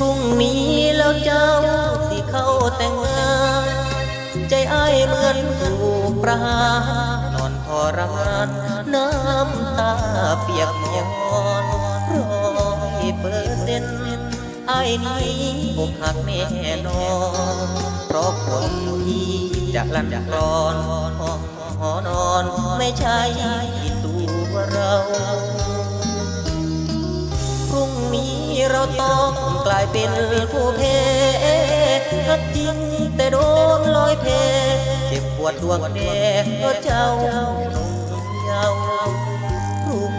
รุ่งนี้แล้วเจ้าสิเข้าแต่งงาน ใจอ้ายเหมือนถูกประหารนอนทรมาน น้ำตาเปียกย้อนร้อยเปอร์เซ็นต์ไอ้นี้อกหักแน่นอนเพราะคนที่จะลั่นกรอนหอนอนไม่ใช่ตัวเรา เราต้องกลายเป็นผู้แพ้ฮักจริงแต่โดนลอยเพเจ็บปวดดวงแดงเพราะเจ้าหนุ่มเยาว์พรุ่ง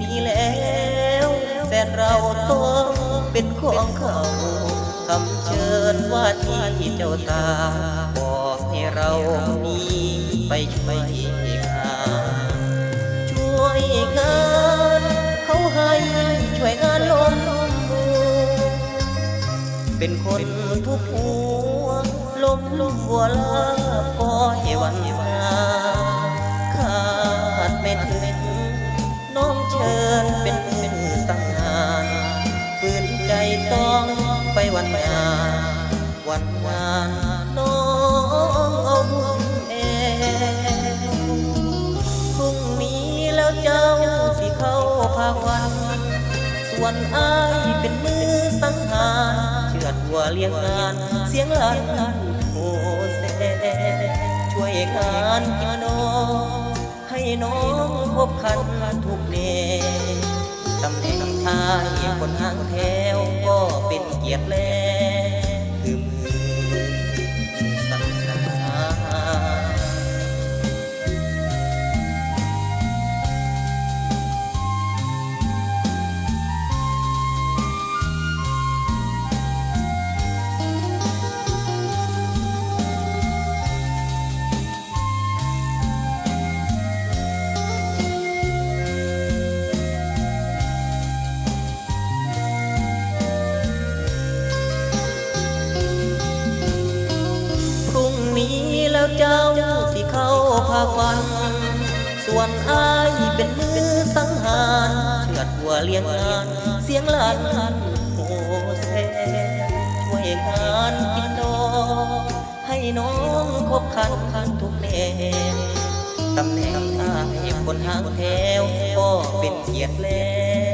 นี้แล้วแฟนเราต้องเป็นของเขาคำเชิญว่าที่เจ้าตาบอกให้เรานี้ไปช่วยงานช่วยงาน เขาให้ช่วยงานลม เป็นคนทุกหัวลมลมหัวลาปล่อยวันมาขาดไม่ถึงน้องเชิญเป็นมือสังหารฝืนใจต้องไปวันงานวันงานน้องเอาบุญเองพรุ่งนี้แล้วเจ้าสิเข้าภาวัน วนอ้ายเป็นมือสังหารเชือดหัวเลี้ยงงาน เสียงลั่นโอเซช่วยงานกินนองให้น้องพบคันทุกเนตำแหน่งอ้ายคนห่างแถวก็เป็นเกียรติแล้ว เจ้าสิเข้าภาควัน ส่วนอายเป็นมือสังหารเชือดหัวเลี้ยงงาน เสียงลั่นโอเซช่วยงานกินดอให้น้องคบคันคันทุกแนวตำแหน่งอายคนหางแถวก็เป็นเกียรติแล้ว